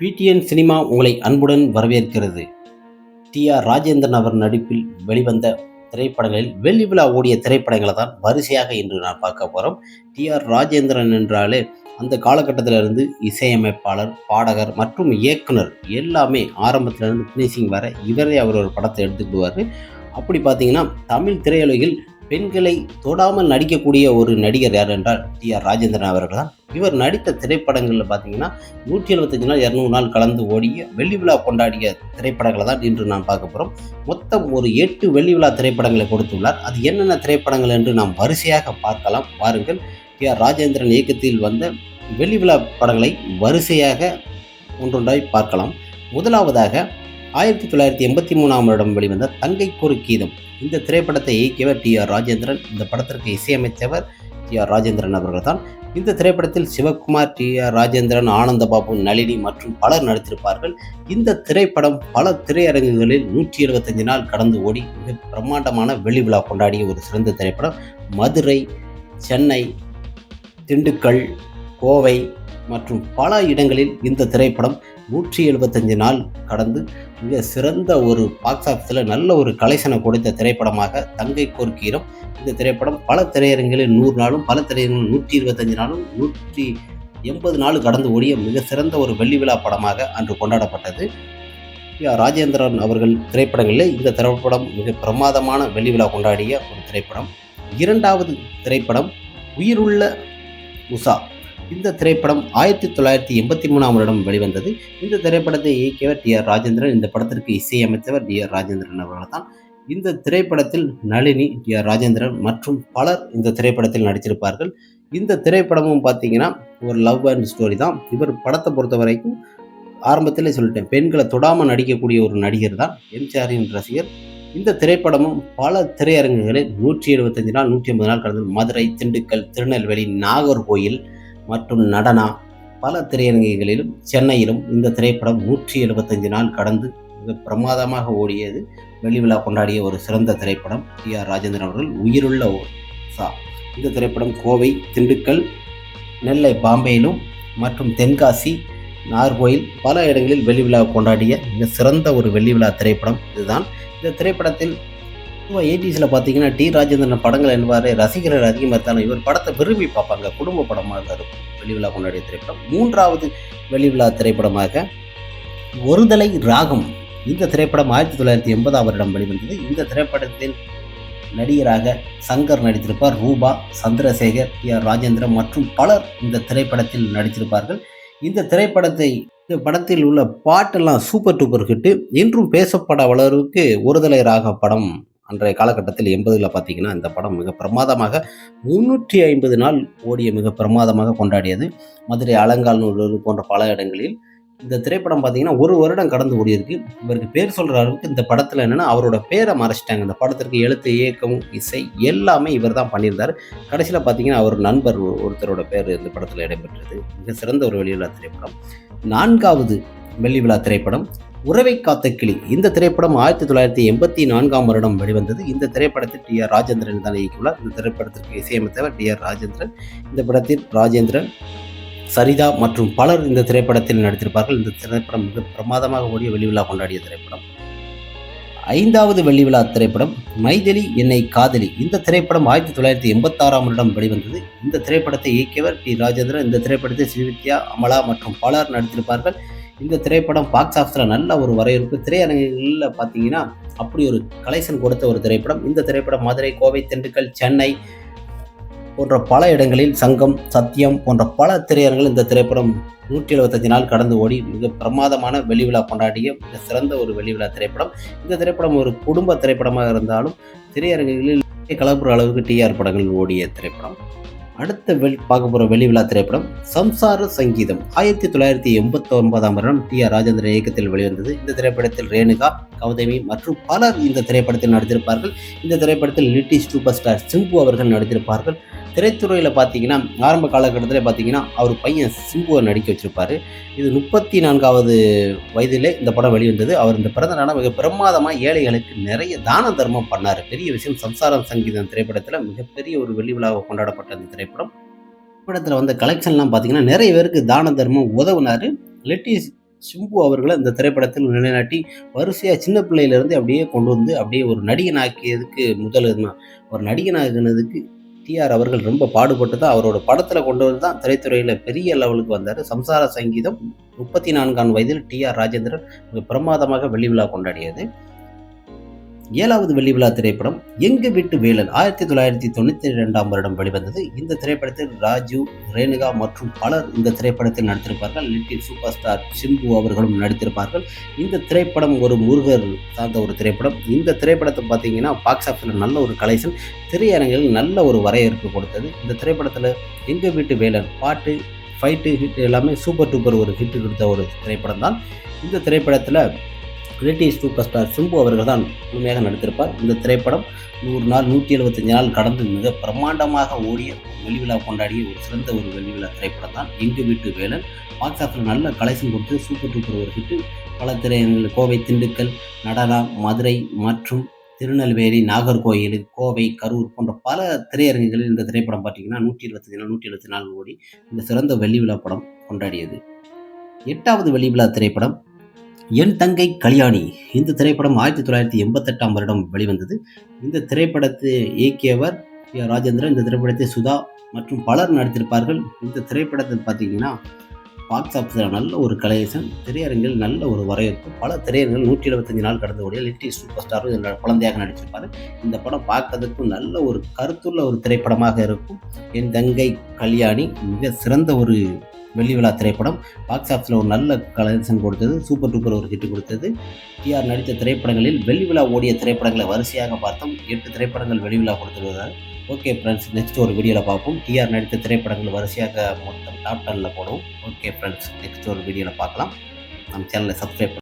PTN cinema உங்களை அன்புடன் வரவேற்கிறது. டி. ஆர். ராஜேந்திரன் அவர் நடிப்பில் வெளிவந்த திரைப்படங்களில் வெள்ளி விழா ஓடிய திரைப்படங்களை தான் வரிசையாக இன்று நான் பார்க்க போகிறோம் டி. ஆர். ராஜேந்திரன் என்றாலே அந்த காலகட்டத்திலிருந்து இசையமைப்பாளர் பாடகர் மற்றும் இயக்குனர் எல்லாமே ஆரம்பத்திலிருந்து ஃபினிஷிங் வர இவரே அவர் ஒரு படத்தை எடுத்துக்கிடுவார். அப்படி பார்த்தீங்கன்னா தமிழ் திரையுலகில் பெண்களை தொடாமல் நடிக்கக்கூடிய ஒரு நடிகர் யார் என்றால் டி ஆர் ராஜேந்திரன் அவர்கள் தான். இவர் நடித்த திரைப்படங்களில் பார்த்தீங்கன்னா நூற்றி எழுபத்தஞ்சு நாள் இரநூறு நாள் கலந்து ஓடிய வெள்ளி விழா கொண்டாடிய திரைப்படங்களை தான் இன்று நாம் பார்க்க போகிறோம் மொத்தம் ஒரு எட்டு வெள்ளி விழா திரைப்படங்களை கொடுத்துள்ளார். அது என்னென்ன திரைப்படங்கள் என்று நாம் வரிசையாக பார்க்கலாம். வாருங்கள். டி ஆர் ராஜேந்திரன் இயக்கத்தில் வந்த வெள்ளி விழா படங்களை வரிசையாக ஒன்றொன்றாய் பார்க்கலாம். முதலாவதாக ஆயிரத்தி தொள்ளாயிரத்தி எண்பத்தி மூணாம் வருடம் வெளிவந்த தங்கை ஒரு கீதம். இந்த திரைப்படத்தை இயக்கியவர் டி ஆர் ராஜேந்திரன். இந்த படத்திற்கு இசையமைத்தவர் டி ஆர் ராஜேந்திரன் அவர்கள் தான் இந்த திரைப்படத்தில் சிவகுமார் டி ஆர் ராஜேந்திரன் ஆனந்தபாபு நளினி மற்றும் பலர் நடித்திருப்பார்கள். இந்த திரைப்படம் பல திரையரங்குகளில் நூற்றி இருபத்தஞ்சு நாள் கடந்து ஓடி மிக பிரம்மாண்டமான வெளி விழா கொண்டாடிய ஒரு சிறந்த திரைப்படம். மதுரை சென்னை திண்டுக்கல் கோவை மற்றும் பல இடங்களில் இந்த திரைப்படம் நூற்றி எழுபத்தஞ்சு நாள் கடந்து மிக சிறந்த ஒரு பாக்ஸ் ஆஃபீஸில் நல்ல ஒரு கலெக்ஷனை கொடுத்த திரைப்படமாக தங்கை கோர்க்கீரம். இந்த திரைப்படம் பல திரையரங்களில் நூறு நாளும் பல திரையரங்களில் நூற்றி இருபத்தஞ்சு நாளும் நூற்றி எண்பது நாள் கடந்து ஓடிய மிக சிறந்த ஒரு வெள்ளி விழா படமாக அன்று கொண்டாடப்பட்டது. ராஜேந்திரன் அவர்கள் திரைப்படங்களில் இந்த திரைப்படம் மிக பிரமாதமான வெள்ளி விழா கொண்டாடிய ஒரு திரைப்படம். இரண்டாவது திரைப்படம் உயிருள்ள உஷா. இந்த திரைப்படம் ஆயிரத்தி தொள்ளாயிரத்தி எண்பத்தி மூணாம் வருடம் வெளிவந்தது. இந்த திரைப்படத்தை இயக்கியவர் டி ஆர் ராஜேந்திரன். இந்த படத்திற்கு இசையமைத்தவர் டி ஆர் ராஜேந்திரன் அவர்கள் தான். இந்த திரைப்படத்தில் நளினி டி ஆர் ராஜேந்திரன் மற்றும் பலர் இந்த திரைப்படத்தில் நடித்திருப்பார்கள். இந்த திரைப்படமும் பார்த்தீங்கன்னா ஒரு லவ் அண்ட் ஸ்டோரி தான். இவர் படத்தை பொறுத்த வரைக்கும் ஆரம்பத்திலே சொல்லிட்டேன் பெண்களை தொடாமல் நடிக்கக்கூடிய ஒரு நடிகர் தான் எம்ஜிஆரின் ரசிகர். இந்த திரைப்படமும் பல திரையரங்குகளில் நூற்றி எழுபத்தஞ்சு நாள் நூற்றி ஐம்பது நாள் கடந்த மதுரை திண்டுக்கல் திருநெல்வேலி நாகர்கோயில் மற்றும் நடனா பல திரையரங்குகளிலும் சென்னையிலும் இந்த திரைப்படம் நூற்றி எழுபத்தஞ்சு நாள் கடந்து மிக பிரமாதமாக ஓடியது. வெளிவிழா கொண்டாடிய ஒரு சிறந்த திரைப்படம் டி ஆர் ராஜேந்திரன் அவர்கள் உயிருள்ள சா. இந்த திரைப்படம் கோவை திண்டுக்கல் நெல்லை பாம்பேயிலும் மற்றும் தென்காசி நார்கோயில் பல இடங்களில் வெள்ளி விழா கொண்டாடிய மிக சிறந்த ஒரு வெள்ளி விழா திரைப்படம் இதுதான். இந்த திரைப்படத்தில் எயிட்டிஸில் பார்த்தீங்கன்னா டி. ராஜேந்திரன் படங்கள் என்பார் ரசிகர்கள் அதிகமாக இருந்தாலும் இவர் படத்தை விரும்பி பார்ப்பாங்க. குடும்ப படமாக தான் இருக்கும் வெள்ளி கொண்டாடிய திரைப்படம். மூன்றாவது வெளிவிழா திரைப்படமாக ஒருதலை ராகம். இந்த திரைப்படம் ஆயிரத்தி தொள்ளாயிரத்தி எண்பதாம் வருடம் வெளிவந்தது. இந்த திரைப்படத்தில் நடிகராக சங்கர் நடித்திருப்பார். ரூபா சந்திரசேகர் டி. ஆர். ராஜேந்திரன் மற்றும் பலர் இந்த திரைப்படத்தில் நடித்திருப்பார்கள். இந்த திரைப்படத்தை இந்த படத்தில் உள்ள பாட்டெல்லாம் சூப்பர் டூப்பர் ஹிட்டு. இன்றும் பேசப்பட அளவுக்கு ஒருதலை ராக படம். அன்றைய காலகட்டத்தில் எண்பதுகளில் பார்த்தீங்கன்னா இந்த படம் மிக பிரமாதமாக முன்னூற்றி ஐம்பது நாள் ஓடிய மிக பிரமாதமாக கொண்டாடியது. மதுரை அலங்காநல்லூர் போன்ற பல இடங்களில் இந்த திரைப்படம் பார்த்தீங்கன்னா ஒரு வருடம் கடந்து ஓடியிருக்கு. இவருக்கு பேர் சொல்கிற அளவுக்கு இந்த படத்தில் என்னென்னா அவரோட பேரை மறைச்சிட்டாங்க. இந்த படத்திற்கு எழுத்து இயக்கம் இசை எல்லாமே இவர் தான் பண்ணியிருந்தார். கடைசியில் பார்த்தீங்கன்னா அவர் நண்பர் ஒருத்தரோட பேர் இந்த படத்தில் இடம்பெற்றது. மிக சிறந்த ஒரு வெளிவிழா திரைப்படம். நான்காவது வெள்ளி விழா திரைப்படம். உறவை காத்த கிளி. இந்த திரைப்படம் ஆயிரத்தி தொள்ளாயிரத்தி எண்பத்தி நான்காம் வருடம் வெளிவந்தது. இந்த திரைப்படத்தில் டி ஆர் ராஜேந்திரன் தான் இயக்கியுள்ளார். இந்த திரைப்படத்திற்கு இசையமைத்தவர் டி ஆர் ராஜேந்திரன். இந்த படத்தில் ராஜேந்திரன் சரிதா மற்றும் பலர் இந்த திரைப்படத்தில் நடித்திருப்பார்கள். இந்த திரைப்படம் மிக பிரமாதமாக ஓடிய வெள்ளிவிழா கொண்டாடிய திரைப்படம். ஐந்தாவது வெள்ளிவிழா திரைப்படம் மைதிலி என்னை காதலி. இந்த திரைப்படம் ஆயிரத்தி தொள்ளாயிரத்தி எண்பத்தாறாம் வருடம் வெளிவந்தது. இந்த திரைப்படத்தை இயக்கியவர் டி ராஜேந்திரன். இந்த திரைப்படத்தை ஸ்ரீவித்யா அமலா மற்றும் பலர் நடித்திருப்பார்கள். இந்த திரைப்படம் பாக்ஸ் ஆஃபீஸில் நல்ல ஒரு வரவேற்பு. திரையரங்குகளில் பார்த்தீங்கன்னா அப்படி ஒரு கலெக்ஷன் கொடுத்த ஒரு திரைப்படம். இந்த திரைப்படம் மதுரை கோவை திண்டுக்கல் சென்னை போன்ற பல இடங்களில் சங்கம் சத்தியம் போன்ற பல திரையரங்குகள் இந்த திரைப்படம் நூற்றி எழுபத்தஞ்சு நாள் கடந்து ஓடி மிக பிரமாதமான வெளிவிழா கொண்டாடிய மிக சிறந்த ஒரு வெளிவிழா திரைப்படம். இந்த திரைப்படம் ஒரு குடும்ப திரைப்படமாக இருந்தாலும் திரையரங்குகளில் கலப்புற அளவுக்கு டிஆர் படங்கள் ஓடிய திரைப்படம். அடுத்த வெள் பார்க்க போகிற வெளி விழா திரைப்படம் சம்சார சங்கீதம். ஆயிரத்தி தொள்ளாயிரத்தி எண்பத்தி ஒன்பதாம் வருடம் டி ஆர் ராஜேந்திர இயக்கத்தில் வெளிவந்தது. இந்த திரைப்படத்தில் ரேணுகா கௌதமி மற்றும் பலர் இந்த திரைப்படத்தில் நடித்திருப்பார்கள். இந்த திரைப்படத்தில் லிட்டி சூப்பர் ஸ்டார் சிம்பு அவர்கள் நடித்திருப்பார்கள். திரைத்துறையில் பார்த்தீங்கன்னா ஆரம்ப காலகட்டத்தில் பார்த்தீங்கன்னா அவர் பையன் சிம்புவை நடிக்க வச்சிருப்பார். இது முப்பத்தி நான்காவது வயதிலே இந்த படம் வெளிவந்தது. அவர் இந்த பிறந்த நாள மிக பிரமாதமாக ஏழைகளுக்கு நிறைய தான தர்மம் பண்ணார். பெரிய விஷயம் சம்சாரம் சங்கீதம் திரைப்படத்தில் மிகப்பெரிய ஒரு வெள்ளி விழாவை கொண்டாடப்பட்ட அந்த திரைப்படம். திரைப்படத்தில் வந்த கலெக்ஷன்லாம் பார்த்தீங்கன்னா நிறைய பேருக்கு தான தர்மம் உதவுனார். லெட்டி சிம்பு அவர்களை இந்த திரைப்படத்தில் நிலைநாட்டி வரிசையாக சின்ன பிள்ளையிலேருந்து அப்படியே கொண்டு வந்து அப்படியே ஒரு நடிகன் ஆக்கியதுக்கு முதல் ஒரு நடிகன் ஆகினதுக்கு டிஆர் அவர்கள் ரொம்ப பாடுபட்டு தான் அவரோட படத்தில் கொண்டு வந்து தான் திரைத்துறையில் பெரிய லெவலுக்கு வந்தார். சம்சார சங்கீதம் முப்பத்தி நான்காம் வயதில் டிஆர் ராஜேந்திரன் மிக பிரமாதமாக வெள்ளி விழா கொண்டாடியது. ஏழாவது வெள்ளி விழா திரைப்படம் எங்கு வீட்டு வேலன்? ஆயிரத்தி தொள்ளாயிரத்தி தொண்ணூற்றி ரெண்டாம் வருடம் வெளிவந்தது. இந்த திரைப்படத்தில் ராஜு ரேணுகா மற்றும் பலர் இந்த திரைப்படத்தில் நடித்திருப்பார்கள். லிட்டில் சூப்பர் ஸ்டார் சிம்பு அவர்களும் நடித்திருப்பார்கள். இந்த திரைப்படம் ஒரு முருகர் சார்ந்த ஒரு திரைப்படம். இந்த திரைப்படத்தை பார்த்தீங்கன்னா பாக்ஸ் ஆஃபீஸில் நல்ல ஒரு கலெக்ஷன் திரையரங்கில் நல்ல ஒரு வரவேற்பு கொடுத்தது. இந்த திரைப்படத்தில் எங்கள் வீட்டு வேலன்? பாட்டு ஃபைட்டு ஹிட் எல்லாமே சூப்பர் டூப்பர் ஒரு ஹிட் கொடுத்த ஒரு திரைப்படம் தான் இந்த திரைப்படத்தில் கிரிட்டிஷ் சூப்பர் ஸ்டார் சிம்பு அவர்கள் தான் முழுமையாக நடித்திருப்பார். இந்த திரைப்படம் நூறு நாள் நூற்றி எழுபத்தஞ்சு நாள் கடந்து மிக பிரம்மாண்டமாக ஓடிய வெள்ளி விழா கொண்டாடிய ஒரு சிறந்த ஒரு வெள்ளி விழா திரைப்படம் தான் எங்கு வீட்டு வேலன் பாக்ஸ் ஆஃபீஸில் நல்ல கலெக்ஷன் கொடுத்து சூப்பர் டூப்பர் ஒரு ஹிட்டு பல திரையரங்கில் கோவை திண்டுக்கல் நடனா மதுரை மற்றும் திருநெல்வேலி நாகர்கோயில் கோவை கரூர் போன்ற பல திரையரங்குகளில் இந்த திரைப்படம் பார்த்தீங்கன்னா நூற்றி இருபத்தஞ்சு நாள் நூற்றி எழுபத்தி நாள் ஓடி இந்த சிறந்த வெள்ளி விழா படம் கொண்டாடியது. எட்டாவது வெள்ளி விழா திரைப்படம் என் தங்கை கல்யாணி. இந்த திரைப்படம் ஆயிரத்தி தொள்ளாயிரத்தி எண்பத்தெட்டாம் வருடம் வெளிவந்தது. இந்த திரைப்படத்தை இயக்கியவர் ராஜேந்திரன் இந்த திரைப்படத்தை சுதா மற்றும் பலர் நடித்திருப்பார்கள். இந்த திரைப்படத்தை பார்த்தீங்கன்னா பாக்ஸ் ஆஃபீஸில் நல்ல ஒரு கலேசன் திரையரங்கில் நல்ல ஒரு வரவேற்பு. பல திரையரங்கில் நூற்றி எழுபத்தஞ்சு நாள் கடந்த ஓடிய லிட்டி சூப்பர் ஸ்டாரும் இதில் குழந்தையாக நடிச்சிருப்பார் இந்த படம் பார்ப்பதற்கும் நல்ல ஒரு கருத்துள்ள ஒரு திரைப்படமாக இருக்கும். என் தங்கை கல்யாணி மிக சிறந்த ஒரு வெள்ளி விழா திரைப்படம். பாக்ஸ் ஆஃபீஸில் ஒரு நல்ல கலெக்ஷன் கொடுத்தது. சூப்பர் டூப்பர் ஒரு ஹிட் கொடுத்தது. டிஆர் நடித்த திரைப்படங்களில் வெள்ளி விழா ஓடிய திரைப்படங்களை வரிசையாக பார்த்தோம். எட்டு திரைப்படங்கள் வெள்ளி விழா கொடுத்துருவதால் ஓகே ஃப்ரெண்ட்ஸ் நெக்ஸ்ட் ஒரு வீடியோவில் பார்ப்போம். டிஆர் நடித்த திரைப்படங்கள் வரிசையாக மொத்தம் டாப் டெனில் போடுவோம். ஓகே ஃப்ரெண்ட்ஸ் நெக்ஸ்ட் ஒரு வீடியோவில் பார்க்கலாம். நம்ம சேனலை சப்ஸ்கிரைப்